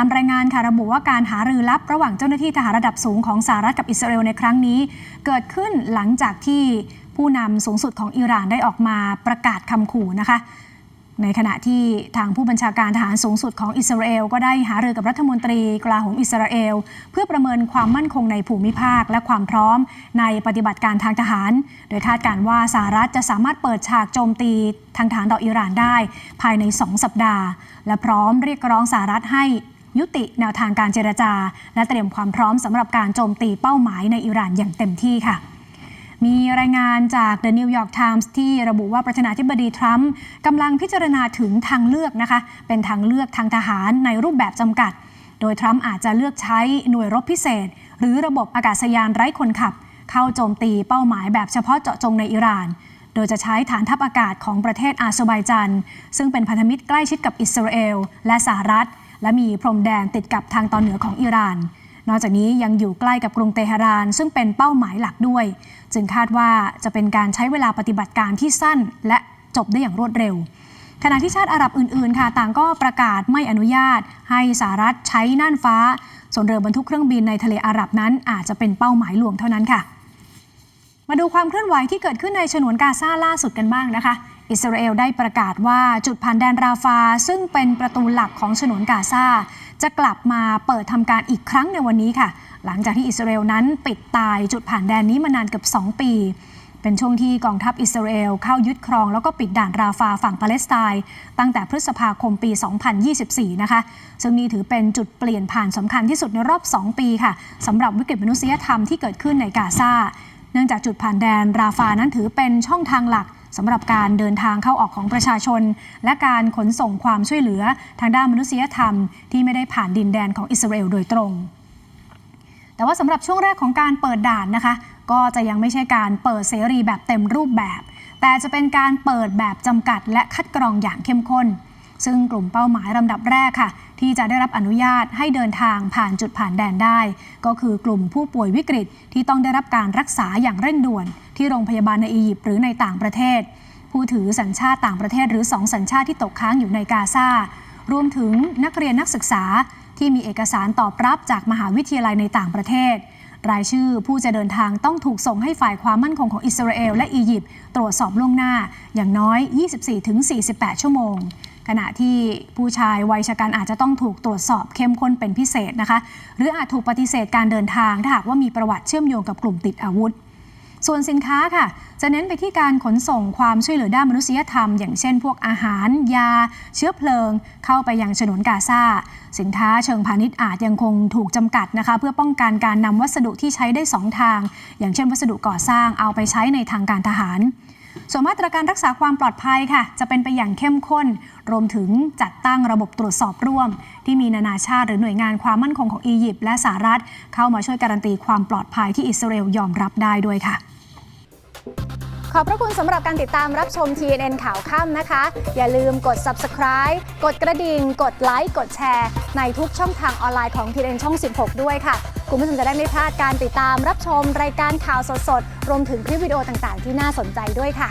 ามรายงานค่ะระบุว่าการหารือลับระหว่างเจ้าหน้าที่ทหารระดับสูงของสหรัฐกับอิสราเอลในครั้งนี้ เกิดขึ้นหลังจากที่ผู้นำสูงสุดของอิหร่านได้ออกมาประกาศคำขู่นะคะ ในขณะที่ทางผู้บัญชาการทหารสูงสุดของอิสราเอลก็ได้หารือกับรัฐมนตรีกลาโหมอิสราเอล เพื่อประเมินความมั่นคงในภูมิภาคและความพร้อม ในปฏิบัติการทางทหาร โดยคาดการณ์ว่าสหรัฐจะสามารถเปิดฉากโจมตีทางทหารต่ออิหร่านได้ ภายใน 2 สัปดาห์ และพร้อมเรียกร้องสหรัฐให้ ยุติแนวทางการเจรจา และเตรียมความพร้อมสำหรับการโจมตีเป้าหมายในอิหร่านอย่างเต็มที่ค่ะมีรายงานจาก The New York Times ที่ระบุว่าประธานาธิบดีทรัมป์กำลังพิจารณาถึงทางเลือกนะคะ เป็นทางเลือกทางทหารในรูปแบบจำกัด โดยทรัมป์อาจจะเลือกใช้หน่วยรบพิเศษ หรือระบบอากาศยานไร้คนขับ เข้าโจมตีเป้าหมายแบบเฉพาะเจาะจงในอิหร่าน โดยจะใช้ฐานทัพอากาศของประเทศอาเซอร์ไบจัน ซึ่งเป็นพันธมิตรใกล้ชิดกับอิสราเอลและสหรัฐ และมีพรมแดนติดกับทางตอนเหนือของอิหร่าน นอกจากนี้ยังอยู่ใกล้กับกรุงเตหะราน ซึ่งเป็นเป้าหมายหลักด้วย จึงคาดว่าจะเป็นการใช้เวลาปฏิบัติการที่สั้น และจบได้อย่างรวดเร็วขณะที่ชาติอาหรับอื่น ๆ ค่ะ ต่างก็ประกาศไม่อนุญาต ให้สหรัฐใช้น่านฟ้า ส่วนเรือบรรทุกเครื่องบินในทะเลอาหรับนั้นอาจจะเป็นเป้าหมายหลวงเท่านั้นค่ะ มาดูความเคลื่อนไหวที่เกิดขึ้นในฉนวนกาซาล่าสุดกันบ้างนะคะ อิสราเอลได้ประกาศว่าจุดผ่านแดนราฟา ซึ่งเป็นประตูหลักของฉนวนกาซาจะกลับมาเปิดทำการอีกครั้งในวันนี้ค่ะ หลังจากที่อิสราเอลนั้นปิดตายจุดผ่านแดนนี้มานานเกือบ 2 ปี เป็นช่วงที่กองทัพอิสราเอลเข้ายึดครอง แล้วก็ปิดด่านราฟาฝั่งปาเลสไตน์ตั้งแต่พฤษภาคมปี 2024 นะคะ ซึ่งนี่ถือเป็นจุดเปลี่ยนผ่านสำคัญที่สุดในรอบ 2 ปีค่ะสำหรับวิกฤตมนุษยธรรมที่เกิดขึ้นในกาซาเนื่องจากจุดผ่านแดนราฟานั้นถือเป็นช่องทางหลัก สำหรับการเดินทางเข้าออกของประชาชน และการขนส่งความช่วยเหลือทางด้านมนุษยธรรม ที่ไม่ได้ผ่านดินแดนของอิสราเอลโดยตรง แต่ว่าสำหรับช่วงแรกของการเปิดด่านนะคะ ก็จะยังไม่ใช่การเปิดเสรีแบบเต็มรูปแบบ แต่จะเป็นการเปิดแบบจำกัด และคัดกรองอย่างเข้มข้น ซึ่งกลุ่มเป้าหมายลำดับแรกค่ะ ที่จะได้รับอนุญาตให้เดินทางผ่านจุดผ่านแดนได้ ก็คือกลุ่มผู้ป่วยวิกฤตที่ต้องได้รับการรักษาอย่างเร่งด่วน ที่โรงพยาบาลในอียิปต์หรือในต่างประเทศ ผู้ถือสัญชาติต่างประเทศหรือสองสัญชาติที่ตกค้างอยู่ในกาซารวมถึงนักเรียนนักศึกษาที่มีเอกสารตอบรับจากมหาวิทยาลัยในต่างประเทศ รายชื่อผู้จะเดินทางต้องถูกส่งให้ฝ่ายความมั่นคงของอิสราเอลและอียิปต์ตรวจสอบล่วงหน้าอย่างน้อย 24-48 ชั่วโมง ขณะที่ผู้ชายวัยชะกันอาจจะต้องถูกตรวจสอบเข้มข้นเป็นพิเศษนะคะ หรืออาจถูกปฏิเสธการเดินทางถ้าหากว่ามีประวัติเชื่อมโยงกับกลุ่มติดอาวุธ ส่วนสินค้าค่ะ จะเน้นไปที่การขนส่งความช่วยเหลือด้านมนุษยธรรม อย่างเช่น พวกอาหาร ยา เชื้อเพลิง เข้าไปยังฉนวนกาซาสินค้าเชิงพาณิชย์อาจยังคงถูกจำกัดนะคะ เพื่อป้องกันการนำวัสดุที่ใช้ได้สองทาง อย่างเช่น วัสดุก่อสร้างเอาไปใช้ในทางการทหาร ส่วนมาตรการรักษาความปลอดภัยค่ะ จะเป็นไปอย่างเข้มข้น รวมถึงจัดตั้งระบบตรวจสอบร่วม ที่มีนานาชาติหรือหน่วยงานความมั่นคงของอียิปต์และสหรัฐ เข้ามาช่วยการันตีความปลอดภัยที่อิสราเอลยอมรับได้ด้วยค่ะ ขอบพระคุณสำหรับการติดตามรับชม TNN ข่าวค่ำนะคะ อย่าลืมกด subscribe กดกระดิ่ง กดไลค์กดแชร์ ในทุกช่องทางออนไลน์ของ TNN ช่อง 16 ด้วยค่ะ คุณผู้ชมจะได้ไม่พลาดการติดตามรับชมรายการข่าวสดๆ รวมถึงคลิปวิดีโอต่างๆ ที่น่าสนใจด้วยค่ะ